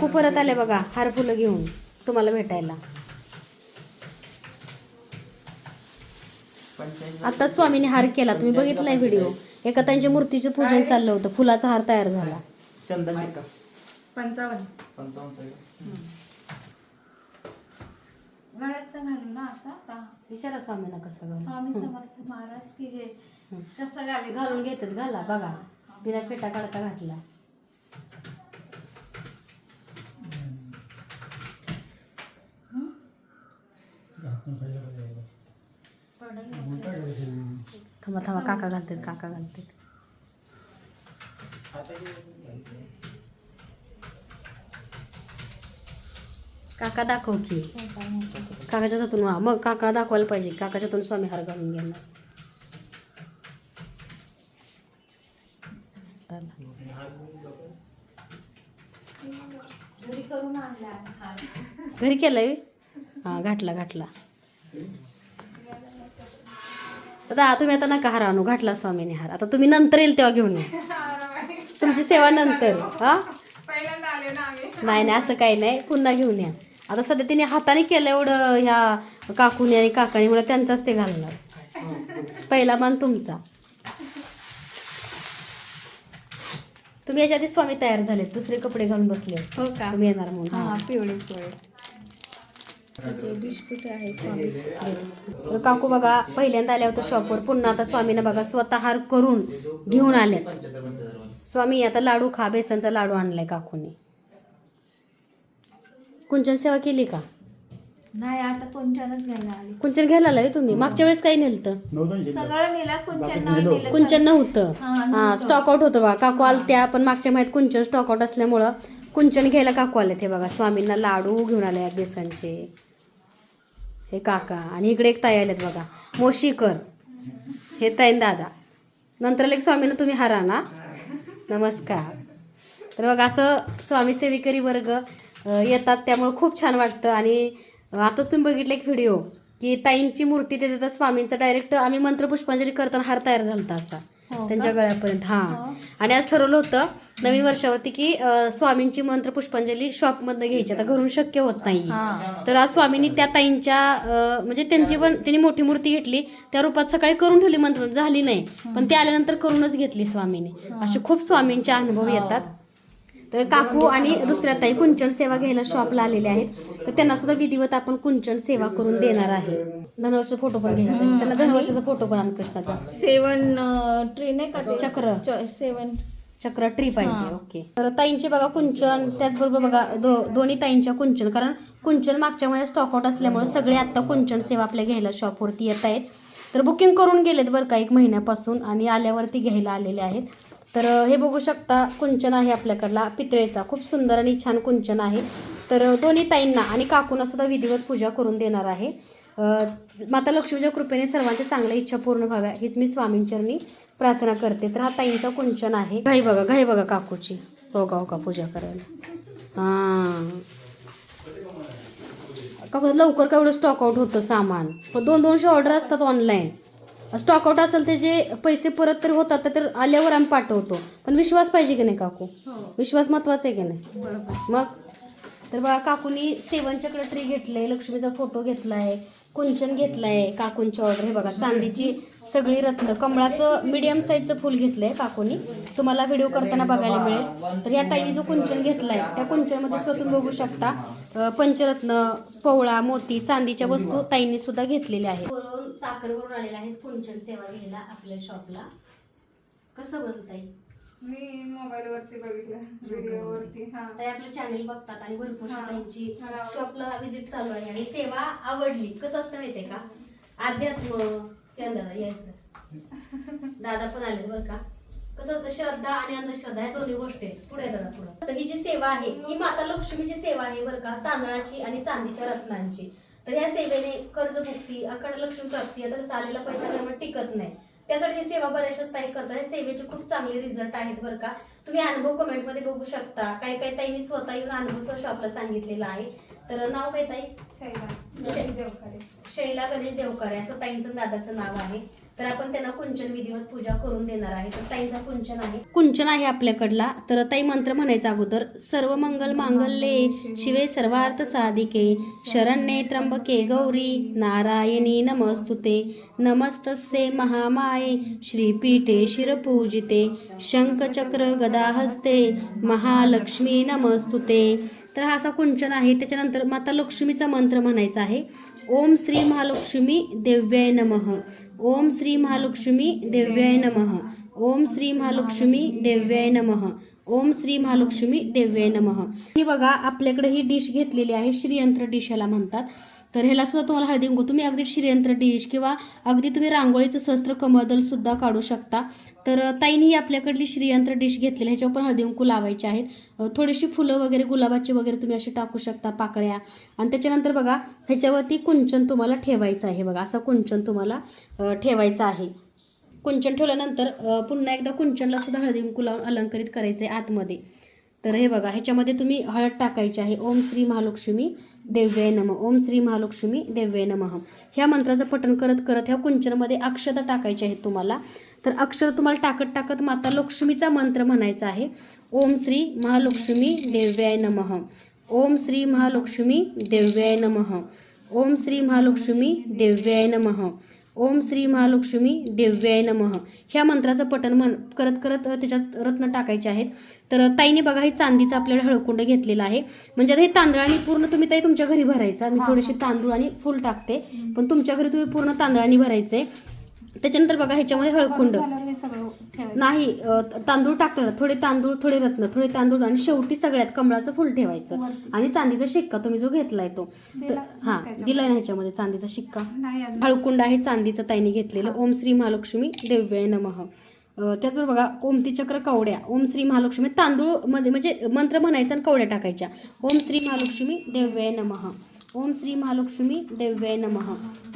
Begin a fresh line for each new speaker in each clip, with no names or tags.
काकू परत आले बघा हार फुलं घेऊन तुम्हाला भेटायला. आता स्वामीने हार केला तुम्ही बघितलाय व्हिडिओ. एका त्यांच्या मूर्तीचं पूजन चाललं होतं फुलाचा हार तयार झाला. विचारा स्वामींना कसं.
स्वामी समर्थ महाराज की जे कसं घाले
घालून घेतात घाला बघा. बिना फेटा काढता घातला. थांबा थांबा काका घालतात काका घालतात काका दाखव की. काकाच्या हातून वा. मग काका दाखवायला पाहिजे. काकाच्या हातून स्वामी हार घालून घेणार.
घरी
केलंय? हा घातला. दादा तुम्ही आता नका हार आणू घातला स्वामीने हार. आता तुम्ही नंतर येईल तेव्हा घेऊन या. तुमची सेवा नंतर हा? नाही नाही असं काही नाही. पुन्हा घेऊन या. आता सध्या तिने हाताने केलं एवढं ह्या काकूने आणि काकाने म्हणून त्यांचाच ते घालणार. पहिला मान तुमचा. तुम्ही याच्या आधी स्वामी तयार झाले दुसरे कपडे घालून बसले
हो का?
तुम्ही येणार म्हणून.
पिवळे पिवळे. बिस्कुट आहे स्वामी?
तर काकू बघा पहिल्यांदा आल्या होत्या शॉपवर पुन्हा आता स्वामीनं बघा स्वतः हार करून घेऊन आले. स्वामी आता लाडू खा बेसनचा लाडू आणलाय काकूने. कुंचन सेवा केली का?
नाही आता कुंचनच घ्यायला आले.
कुंचन घ्यायला आलाय तुम्ही? मागच्या वेळेस काही नेलतं?
सगळं नेला कुंचन
नव्हतं?
हा,
हा स्टॉक आउट होतं बा काकू आलत्या पण मागच्या माहीत कुंचन स्टॉक आउट असल्यामुळं कुंचन घ्यायला काकू आले ते बघा. स्वामींना लाडू घेऊन आले बेसनचे. हे काका. आणि इकडे एक ताई आलेत बघा. मोशीकर. हे ताईन दादा. नंतर एक स्वामींना तुम्ही हारा ना? नमस्कार. तर बघा असं स्वामी सेविकरी वर्ग येतात. त्यामुळे खूप छान वाटतं. आणि आताच तुम्ही बघितलं एक व्हिडिओ की ताईंची मूर्ती ते देतात स्वामींचा. डायरेक्ट आम्ही मंत्रपुष्पांजली करताना हार तयार झालता असा.
हो?
त्यांच्या गळ्यापर्यंत. हां. आणि आज ठरवलं होतं नवीन वर्षावरती की स्वामींची मंत्रपुष्पांजली शॉपमधनं घ्यायची. आता घरून शक्य होत नाही.
हा.
तर आज स्वामींनी त्या ताईंच्या म्हणजे त्यांची पण त्यांनी मोठी मूर्ती घेतली. त्या रूपात सकाळी करून ठेवली मंत्र. झाली नाही. पण ते आल्यानंतर करूनच घेतली स्वामीने. असे खूप स्वामींचे अनुभव येतात. तर काकू आणि दुसऱ्या ताई कुंचन सेवा घ्यायला शॉपला आलेले आहेत. तर त्यांना सुद्धा विधिवत आपण कुंचन सेवा करून देणार आहे. धनवर्ष फोटो पण घ्यायचा आहे. त्यांना धनवर्षाचा फोटो पण आण कृष्णाचा.
सेवन ट्री नाही का?
चक्र.
सेवन.
चक्र ट्री पाहिजे ओके तर ताईंचे बघा कुंचन त्याचबरोबर बघा दो दोन्ही ताईंच्या कुंचन कारण कुंचन मागच्या महिन्यात स्टॉक आउट असल्यामुळे सगळे आत्ता कुंचन सेवा आपल्या घ्यायला शॉपवरती येत आहेत. तर बुकिंग करून गेलेत बरं का एक महिन्यापासून आणि आल्यावरती घ्यायला आलेले आहेत. तर हे बघू शकता कुंचन आहे आपल्याकडला पितळेचा. खूप सुंदर आणि छान कुंचन आहे. तर दोन्ही ताईंना आणि काकूंना सुद्धा विधिवत पूजा करून देणार आहे. माता लक्ष्मीच्या कृपेने सर्वांच्या चांगल्या इच्छा पूर्ण व्हाव्या. हीच मी स्वामींचरणी प्रार्थना करते. तर हा ताईंचा कुंचन आहे. घाई बघा घाई बघा काकूची. हो का हो का पूजा करायला. हां. काकू लवकर का एवढं स्टॉक आउट होतं सामान? पण दोन दोनशे ऑर्डर असतात ऑनलाईन स्टॉक आउट असेल ते जे पैसे परत तर होतात तर आल्यावर आम्ही पाठवतो. पण विश्वास पाहिजे की नाही काकू? विश्वास महत्त्वाचा आहे की नाही? मग? तर बघा काकूनी सेवन चक्र ट्री घेतलंय लक्ष्मीचा फोटो घेतलाय. कुंचन घेतलंय काकूंची ऑर्डर हे बघा. चांदीची सगळी रत्न कमळाचं मिडियम साईजचं फुल घेतलंय काकूनी. तुम्हाला व्हिडिओ करताना बघायला मिळेल. तर या ताईने जो कुंचन घेतलाय त्या कुंचनमध्ये सुद्धा तुम्ही बघू शकता पंचरत्न पवळा मोती चांदीच्या वस्तू ताईंनी सुद्धा घेतलेल्या आहेत. चाकरवरून आलेल्या आहेत कुंचन सेवा घ्यायला आपल्या शॉपला कसं बोलताय
मी मोबाईल वरती बघितलं व्हिडिओ वरती हा.
ताई आपलं चॅनेल बघतात आणि भरपूर
हा.
त्यांची. शॉपला व्हिजिट चालू आहे आणि सेवा आवडली. कसं असतं माहितीये का? अध्यात्म त्या दादा या इकडं. दादा पण आले बरं का? कसं असतं श्रद्धा आणि अंधश्रद्धा या दोन्ही गोष्टी आहेत. पुढे दादा पुढे. तर ही जी सेवा आहे ही माता लक्ष्मीची सेवा आहे बरं का तांदळाची आणि चांदीच्या रत्नांची. तर या सेवेने कर्जमुक्ती अखंड लक्ष्मी प्राप्ती आता कसं आलेला पैसा कर्म टिकत नाही. त्यासाठी ही सेवा बऱ्याचशाच ताई करतात. या सेवेचे खूप चांगले रिझल्ट आहेत बरं का. तुम्ही अनुभव कमेंटमध्ये बघू शकता. काही काही ताईंनी स्वतः येऊन अनुभव शॉपला सांगितलेला आहे. तर नाव काय ताई?
शैला.
शै-
देवकारे
शैला गणेश देवकारे असं ताईंचं दादाचं नाव आहे. तर आपण त्यांना कुंचन विधिवत पूजा करून देणार आहे. तर ताईचा कुंचन आहे. कुंचन आहे आपल्याकडला. तर ताई मंत्र म्हणायचा अगोदर सर्व मंगल मांगल्ये शिवे सर्वार्थ साधिके शरण्ये त्र्यंबके गौरी नारायणी नमस्तुते नमस्तस्ये महामाये श्रीपीठे शिरपूजिते शंखचक्र गदाहस्ते महालक्ष्मी नमस्तुते तर हा असा कुंचन आहे. त्याच्यानंतर माता लक्ष्मीचा मंत्र म्हणायचा आहे. ओम श्री महालक्ष्मी देव्याय नमः. ओम श्री महालक्ष्मी देव्याय नमः. ओम श्री महालक्ष्मी देव्याय नमः. ओम श्री महालक्ष्मी देव्याय नमः. हे बघा आपल्याकडे ही डिश घेतलेली आहे. श्रीयंत्र डिश याला म्हणतात. तर ह्याला सुद्धा तुम्हाला हळदी कुंकू. तुम्ही अगदी श्रीयंत्र डिश किंवा अगदी तुम्ही रांगोळीचं सहस्त्र कमळदल सुद्धा काढू शकता. तर ताईने ही आपल्याकडली श्रीयंत्र डिश घेतलेली ह्याच्यावर पण हळदी कुंकू लावायचे आहेत. थोडीशी फुलं वगैरे गुलाबाची वगैरे तुम्ही अशी टाकू शकता पाकळ्या. आणि त्याच्यानंतर बघा ह्याच्यावरती कुंचन तुम्हाला ठेवायचं आहे बघा. असं कुंचन तुम्हाला ठेवायचं आहे. कुंचन ठेवल्यानंतर पुन्हा एकदा कुंचनला सुद्धा हळदी कुंकू लावून अलंकरित करायचं आहे आतमध्ये. तर हे बघा ह्याच्यामध्ये तुम्ही हळद टाकायची आहे. ओम श्री महालक्ष्मी. देव्याय नम. ओम श्री महालक्ष्मी देव्याय नमः. ह्या मंत्राचं पठण करत करत ह्या कुंचनमध्ये अक्षता टाकायच्या आहेत तुम्हाला. तर अक्षर तुम्हाला टाकत टाकत माता लक्ष्मीचा मंत्र म्हणायचा आहे. ओम श्री महालक्ष्मी देव्याय नमः. ओम श्री महालक्ष्मी देव्याय नमः. ओम श्री महालक्ष्मी देव्याय नमः. ओम श्री महालक्ष्मी देव्याय नमः. ह्या मंत्राचं पठण म्हण करत करत त्याच्यात रत्न टाकायचे आहेत. तर ताईने बघा हे चांदीचं आपल्याला हळकुंड घेतलेलं आहे. म्हणजे आता हे तांदळाने पूर्ण तुम्ही ताई तुमच्या घरी भरायचा. मी थोडीशी तांदूळ आणि फुल टाकते. पण तुमच्या घरी तुम्ही पूर्ण तांदळाने भरायचे त्याच्यानंतर बघा ह्याच्यामध्ये हळकुंड. नाही तांदूळ टाकताना थोडे तांदूळ थोडे रत्न थोडे तांदूळ आणि शेवटी सगळ्यात कमळाचं फुल ठेवायचं. आणि चांदीचा शिक्का तुम्ही जो घेतलाय तो. हा. दिलाय ना ह्याच्यामध्ये चांदीचा शिक्का. हळकुंड आहे चांदीचं ताईने घेतलेलं. ओम श्री महालक्ष्मी देव्याय नमः. त्याचबरोबर बघा ओमती चक्र कवड्या. ओम श्री महालक्ष्मी तांदूळमध्ये म्हणजे मंत्र म्हणायचा आणि कवड्या टाकायच्या. ओम श्री महालक्ष्मी देव्याय नमः. ओम श्री महालक्ष्मी देव्याय नमः.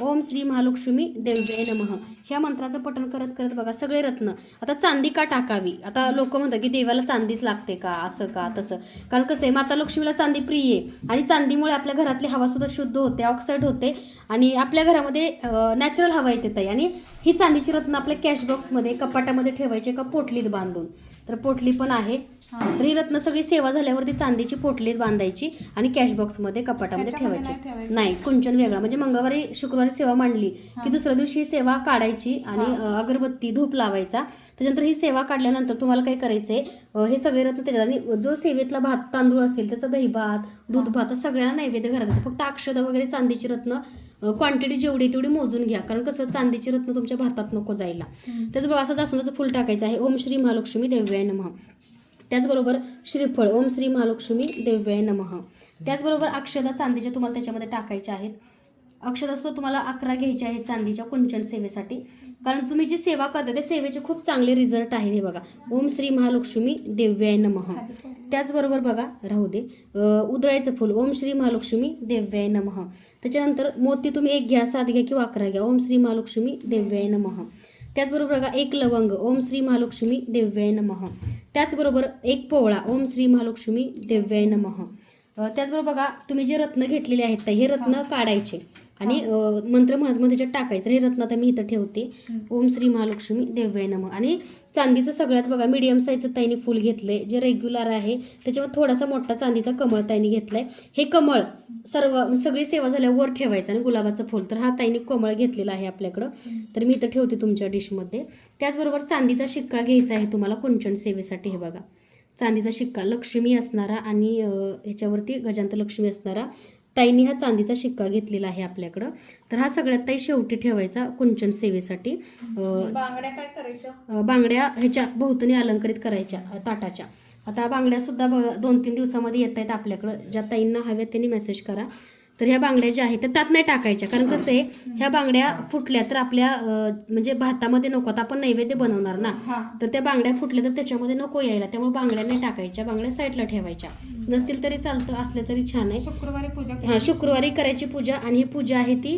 ओम श्री महालक्ष्मी देव्याय नमः. ह्या मंत्राचं पठण करत करत बघा सगळे रत्न. आता चांदी का टाकावी? आता लोक म्हणतात की देवाला चांदीच लागते का? असं का? तसं. कारण कसं आहे माता लक्ष्मीला चांदी प्रिय आहे. आणि चांदीमुळे आपल्या घरातली हवा सुद्धा शुद्ध होते ऑक्साईड होते. आणि आपल्या घरामध्ये नॅचरल हवा येते ताई. आणि ही चांदीची रत्न आपल्या कॅश बॉक्समध्ये कपाटामध्ये ठेवायची का पोटलीत बांधून. तर पोटली पण आहे. तर ही. रत्न सगळी सेवा झाल्यावरती चांदीची पोटलीत बांधायची आणि कॅश बॉक्समध्ये कपाटामध्ये ठेवायची. नाही कुंचन वेगळा. म्हणजे मंगळवारी शुक्रवारी सेवा मांडली की दुसऱ्या दिवशी ही सेवा काढायची आणि अगरबत्ती धूप लावायचा. त्याच्यानंतर ही सेवा काढल्यानंतर तुम्हाला काय करायचंय हे सगळे रत्न त्याच्यात आणि जो सेवेतला भात तांदूळ असेल त्याचा दही भात दूध भात सगळ्यांना नैवेद्य घरात. फक्त अक्षदा वगैरे चांदीची रत्न क्वांटिटी जेवढी तेवढी मोजून घ्या. कारण कसं चांदीची रत्न तुमच्या भातात नको जायला. त्याचं बघा असं जास्वंदाचं फुल टाकायचं आहे. ओम श्री महालक्ष्मी देव्याय नमः. त्याचबरोबर श्रीफळ ओम श्री महालक्ष्मी देव्याय नमः. त्याचबरोबर अक्षदा चांदीच्या तुम्हाला त्याच्यामध्ये टाकायच्या आहेत. अक्षदा सुद्धा तुम्हाला अकरा घ्यायचे आहेत चांदीच्या कुंचन सेवेसाठी. कारण तुम्ही जी सेवा करता त्या सेवेचे खूप चांगले रिझल्ट आहेत हे बघा. ओम श्री महालक्ष्मी देव्याय नमः. त्याचबरोबर बघा राहू दे. उदळायचं फूल फुल ओम श्री महालक्ष्मी देव्याय नमः. त्याच्यानंतर मोती तुम्ही एक घ्या सात घ्या किंवा अकरा घ्या. ओम श्री महालक्ष्मी देव्याय नमः. त्याचबरोबर बघा एक लवंग ओम श्री महालक्ष्मी देव्याय नमः. त्याचबरोबर एक पोवळा ओम श्री महालक्ष्मी देव्याय नमः. त्याचबरोबर बघा तुम्ही जे रत्न घेतलेले आहेत हे रत्न काढायचे. आणि मंत्र म्हणत मग त्याच्यात टाकायचं हे रत्न आता मी इथं ठेवते. ओम श्री महालक्ष्मी देव्याय नमः. आणि चांदीचं सगळ्यात बघा मीडियम साईजचं ताईने फुल घेतलंय जे रेग्युलर आहे त्याच्यावर थोडासा मोठा चांदीचा कमळ ताईने घेतलाय. हे कमळ सर्व सगळी सेवा झाल्यावर वर ठेवायचं आणि गुलाबाचं फुल. तर हा ताईने कमळ घेतलेला आहे आपल्याकडं. तर मी इथं ठेवते तुमच्या डिशमध्ये त्याचबरोबर चांदीचा शिक्का घ्यायचा आहे तुम्हाला कुंचन सेवेसाठी हे बघा. चांदीचा शिक्का लक्ष्मी असणारा आणि ह्याच्यावरती गजांत लक्ष्मी असणारा ताईंनी हा चांदीचा शिक्का घेतलेला आहे आपल्याकडं. तर हा सगळ्यात ताई शेवटी ठेवायचा कुंचन सेवेसाठी.
बांगड्या काय करायच्या?
बांगड्या ह्याच्या भोवतणी अलंकरित करायच्या ताटाच्या. आता बांगड्या सुद्धा दोन तीन दिवसामध्ये येत आहेत आपल्याकडं. ज्या ताईंना हव्यात त्यांनी मेसेज करा. तर ह्या बांगड्या ज्या आहेत त्या त्यात नाही टाकायच्या. कारण कसं आहे ह्या बांगड्या फुटल्या तर आपल्या म्हणजे भातामध्ये नको आता आपण नैवेद्य बनवणार ना तर त्या बांगड्या फुटल्या तर त्याच्यामध्ये नको यायला. त्यामुळे बांगड्या नाही टाकायच्या बांगड्या साईडला ठेवायच्या. नसतील तरी चालतं असल्या तरी छान आहे.
शुक्रवारी पूजा
हा शुक्रवारी करायची पूजा आणि ही पूजा आहे ती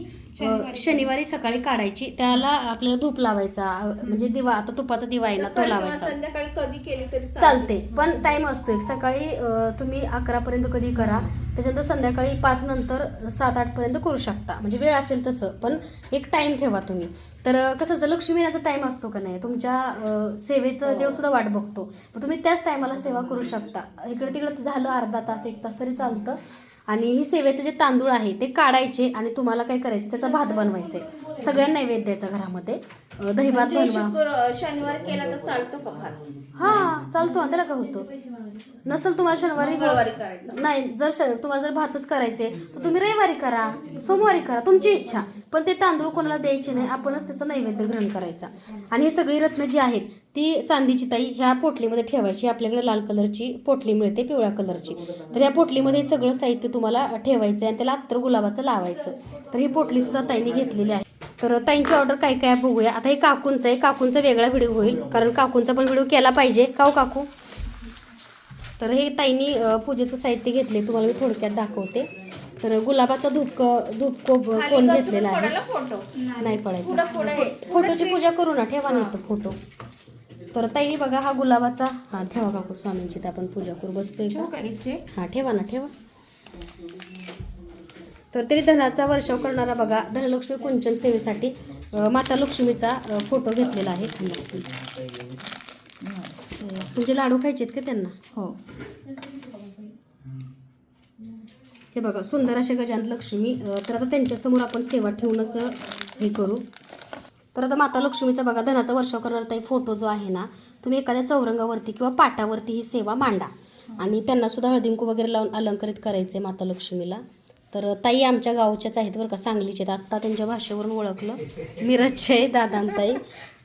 शनिवारी.
सकाळी काढायची. त्याला आपल्याला धूप लावायचा म्हणजे दिवा आता तुपाचा दिवा आहे ना तो लावायचा.
संध्याकाळी कधी केली तरी
चालते. पण टाइम असतो एक. सकाळी तुम्ही अकरा पर्यंत कधी करा. त्याच्यानंतर संध्याकाळी पाच नंतर सात आठपर्यंत करू शकता. म्हणजे वेळ असेल तसं पण एक टाईम ठेवा तुम्ही. तर कसं असतं लक्ष्मी येण्याचा टाईम असतो का नाही? तुमच्या अं, सेवेचं देवसुद्धा वाट बघतो. मग तुम्ही त्याच टायमाला सेवा करू शकता. इकडे तिकडे झालं अर्धा तास एक तास तरी चालतं. आणि ही सेवेचे जे तांदूळ आहे ते काढायचे आणि तुम्हाला काय करायचं त्याचा भात बनवायचे. सगळ्या नैवेद्याचा घरामध्ये. दही भात
म्हणजे
बनवा.
शनिवार केला तर चालतो का भात?
हा चालतो ना त्याला काय होतं? नसेल तुम्हाला शनिवारी
करायचं.
नाही जर श- तुम्हाला जर भातच करायचे तर तुम्ही रविवारी करा सोमवारी करा तुमची इच्छा. पण ते तांदूळ कोणाला द्यायचे नाही आपणच त्याचा नैवेद्य ग्रहण करायचा. आणि ही सगळी रत्न जी आहेत ती चांदीची ताई ह्या पोटलीमध्ये ठेवायची. आपल्याकडे लाल कलरची पोटली मिळते पिवळ्या कलरची. तर या पोटलीमध्ये सगळं साहित्य तुम्हाला ठेवायचं आहे आणि त्याला अत्तर गुलाबाचं लावायचं. तर ही पोटली सुद्धा ताईने घेतलेली आहे. तर ताईंची ऑर्डर काय काय बघूया. आता हे काकूंचं आहे. काकूंचा वेगळा व्हिडिओ होईल कारण काकूंचा पण व्हिडिओ केला पाहिजे. काव काकू? तर हे ताईंनी पूजेचं साहित्य घेतले तुम्हाला मी थोडक्यात दाखवते. तर गुलाबाचा धूप धूप कोण घेतलेला आहे? नाही पडायचं. फोटोची पूजा करू ना ठेवा नाही तर फोटो. तर ताईने बघा हा गुलाबाचा हा ठेवा काकू स्वामींची तर आपण पूजा करू बसतोय का? हा ठेवा ना ठेवा. तर तरी धनाचा वर्षाव करणारा बघा धनलक्ष्मी कुंचन सेवेसाठी माता लक्ष्मीचा फोटो घेतलेला आहे. तुमचे लाडू खायचे आहेत का त्यांना?
हो.
हे बघा सुंदर असे गजांत लक्ष्मी तर आता त्यांच्यासमोर आपण सेवा ठेवून असं हे करू. तर आता माता लक्ष्मीचा बघा धनाचा वर्षाव करणारा ताई फोटो जो आहे ना तुम्ही एखाद्या चौरंगावरती किंवा पाटावरती ही सेवा मांडा. आणि त्यांना सुद्धा हळदींकू वगैरे लावून अलंकरित करायचे माता लक्ष्मीला. तर ताई आमच्या गावच्याच आहेत बरं का सांगलीचे आहेत. आत्ता त्यांच्या भाषेवरून ओळखलं. मिरजचे आहे दादांताई.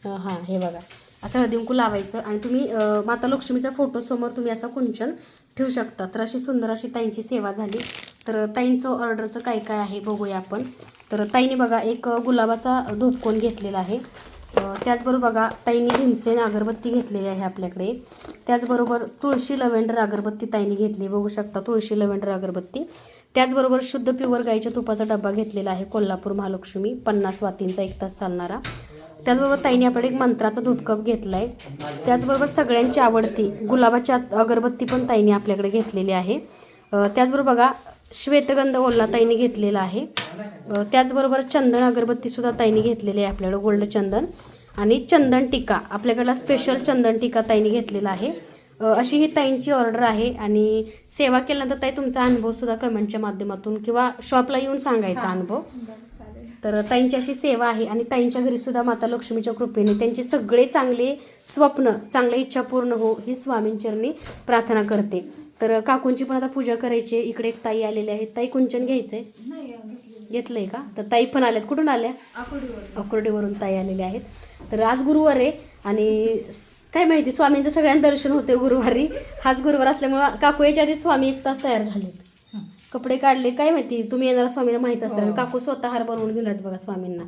हां हे बघा. असं हळदींकू लावायचं आणि तुम्ही माता लक्ष्मीच्या फोटोसमोर तुम्ही असं कुंचन ठेवू शकता. तर अशी सुंदर अशी ताईंची सेवा झाली. तर ताईंचं ऑर्डरचं काय काय आहे बघूया आपण. तर ताईने बघा एक गुलाबाचा धूपकोन घेतलेला आहे. त्याचबरोबर बघा ताईंनी भीमसेन अगरबत्ती घेतलेली आहे आपल्याकडे. त्याचबरोबर तुळशी लव्हेंडर अगरबत्ती ताईंनी घेतली बघू शकता तुळशी लव्हेंडर अगरबत्ती. त्याचबरोबर शुद्ध प्युअर गाईच्या तुपाचा डबा घेतलेला आहे कोल्हापूर महालक्ष्मी पन्नास वातींचा एक तास चालणारा. त्याचबरोबर ताईने आपल्याकडे एक मंत्राचा धूपकप घेतला आहे त्याचबरोबर सगळ्यांची आवडती गुलाबाची आत- अगरबत्ती पण ताईने आपल्याकडे घेतलेली आहे. त्याचबरोबर बघा श्वेतगंध ओला ताईने घेतलेला आहे. त्याचबरोबर चंदन अगरबत्तीसुद्धा ताईने घेतलेली आहे आपल्याकडं गोल्ड चंदन. आणि चंदन टिका आपल्याकडला स्पेशल चंदन टिका ताईने घेतलेला आहे. अशी ही ताईंची ऑर्डर आहे आणि सेवा केल्यानंतर ताई तुमचा अनुभवसुद्धा कमेंटच्या माध्यमातून किंवा शॉपला येऊन सांगायचा अनुभव. तर ताईंची अशी सेवा आहे आणि ताईंच्या घरी सुद्धा माता लक्ष्मीच्या कृपेने त्यांचे सगळे चांगले स्वप्न चांगल्या इच्छा पूर्ण हो ही स्वामींचरणी प्रार्थना करते. तर काकूंची पण आता पूजा करायची आहे. इकडे एक ताई आलेली आहे. ताई कुंचन घ्यायचंय? घेतलंय का? तर ताई पण आल्यात. कुठून आल्या? अकोर्डेवरून ताई आलेल्या आहेत. तर आज गुरुवार आहे आणि काय माहिती स्वामींचं सगळ्यांना दर्शन होते गुरुवारी. हाच गुरुवार असल्यामुळं काकू याच्या आधी स्वामी एक तास तयार झालेत. कपडे काढले. काय माहिती तुम्ही येणारा स्वामींना माहीत असतं काकू स्वतः हार बनवून घेऊन बघा स्वामींना.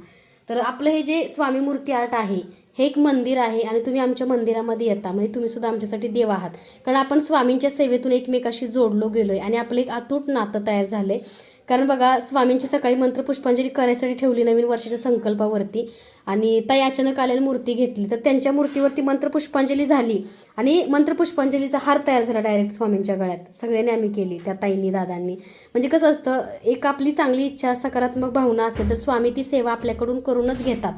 तर आपलं हे जे स्वामी मूर्ती आर्ट आहे हे एक मंदिर आहे आणि तुम्ही आमच्या मंदिरामध्ये येता. म्हणजे तुम्ही सुद्धा आमच्यासाठी देव आहात. कारण आपण स्वामींच्या सेवेतून एकमेकाशी जोडलो गेलो आहे आणि आपलं एक अतूट नातं तयार झालं आहे कारण बघा स्वामींची सकाळी मंत्र पुष्पांजली करायसाठी ठेवली नवीन वर्षाच्या संकल्पावरती. आणि ताई अचानक आल्याने मूर्ती घेतली. तर त्यांच्या मूर्तीवरती मंत्र पुष्पांजली झाली. आणि मंत्र पुष्पांजलीचा हार तयार झाला डायरेक्ट स्वामींच्या गळ्यात. सगळ्यांनी आम्ही केली त्या ताईंनी दादांनी. म्हणजे कसं असतं एक आपली चांगली इच्छा सकारात्मक भावना असेल तर स्वामी ती सेवा आपल्याकडून करूनच घेतात.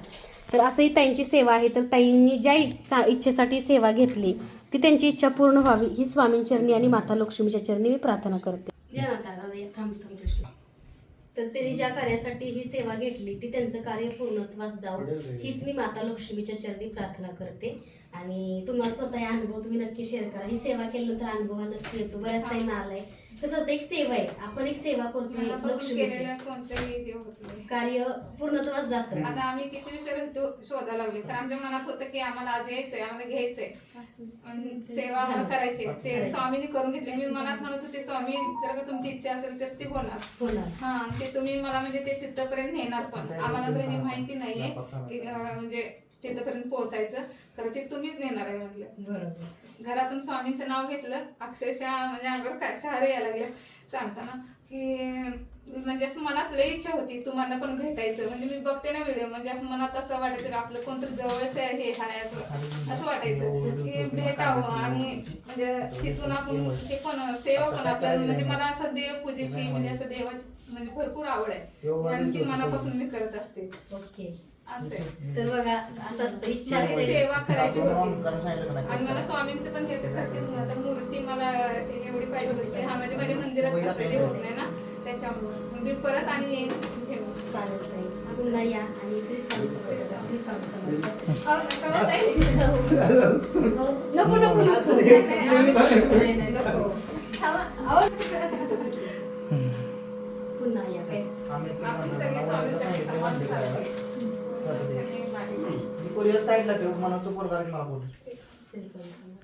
तर असंही ताईंची सेवा आहे. तर ताईंनी ज्या इच्छा इच्छेसाठी सेवा घेतली ती त्यांची इच्छा पूर्ण व्हावी ही स्वामींचरणी आणि माता लक्ष्मीच्या चरणी मी प्रार्थना करते. तर त्यांनी ज्या कार्यासाठी ही सेवा घेतली ती त्यांचं कार्य पूर्णत्वास जाऊ हीच मी माता लक्ष्मीच्या चरणी प्रार्थना करते. आणि तुम्हाला स्वतः अनुभव तुम्ही नक्की शेअर करा. ही सेवा केल्यानंतर अनुभव हा नक्की येतो. बऱ्याच टाइम आलाय. कसं एक सेवा आहे. आपण एक सेवा करतोय
हे.
कार्य पूर्णत्वास जातं.
आता आम्ही किती विचार तो शोधायला लागले तर आमच्या मनात होतं की आम्हाला आज यायचंय आम्हाला घ्यायचंय. आणि सेवा आम्हाला करायची ते स्वामीने करून घेतले. मी मनात म्हणत होते स्वामी जर का तुमची इच्छा असेल तर ते होणार.
होणार.
हा ते तुम्ही मला म्हणजे ते तिथपर्यंत नेणार पण. आम्हाला तर हे माहिती नाहीये की म्हणजे तिथपर्यंत पोहोचायचं. खरं ते तुम्हीच नेणार आहे म्हटलं.
बरोबर.
घरातून स्वामींचं नाव घेतलं अक्षरशः म्हणजे अंगावर काय शहारे यायला लागले सांगताना की म्हणजे असं मनात लई इच्छा होती तुम्हाला पण भेटायचं. म्हणजे मी बघते ना व्हिडिओ म्हणजे असं मनात असं वाटायचं की आपलं कोणतरी जवळच आहे हे हाय असं. असं वाटायचं की भेटावं आणि म्हणजे तिथून आपण ते पण सेवा पण आपल्याला म्हणजे मला असं देवपूजेची म्हणजे असं देवाची म्हणजे भरपूर आवड आहे. आणि ती मनापासून मी करत असते.
ओके.
तर बघा असं असतं. इच्छा
मला
असते.
सेवा करायची होती. आणि मला? स्वामींचं पण हे करते. आता मूर्ती मला एवढी पाहिजे होती हा म्हणजे माझ्या मंदिरात ते होत. नाही ना त्याच्यामुळे. मी परत आणि येईन
ताई. पुन्हा या. आणि श्री स्वामी समर्थ. श्री स्वामी समर्थ.
हो, नका ताई.
हो. नको नको नको.
नाही, नाही, नको.
पुन्हा या
आपण सगळे
मला
स्वामींसाठी
सांगितलं,
समान
म्हणलं
करायचे.
करायला. साईडला ठेव तो पोरगा मला बोल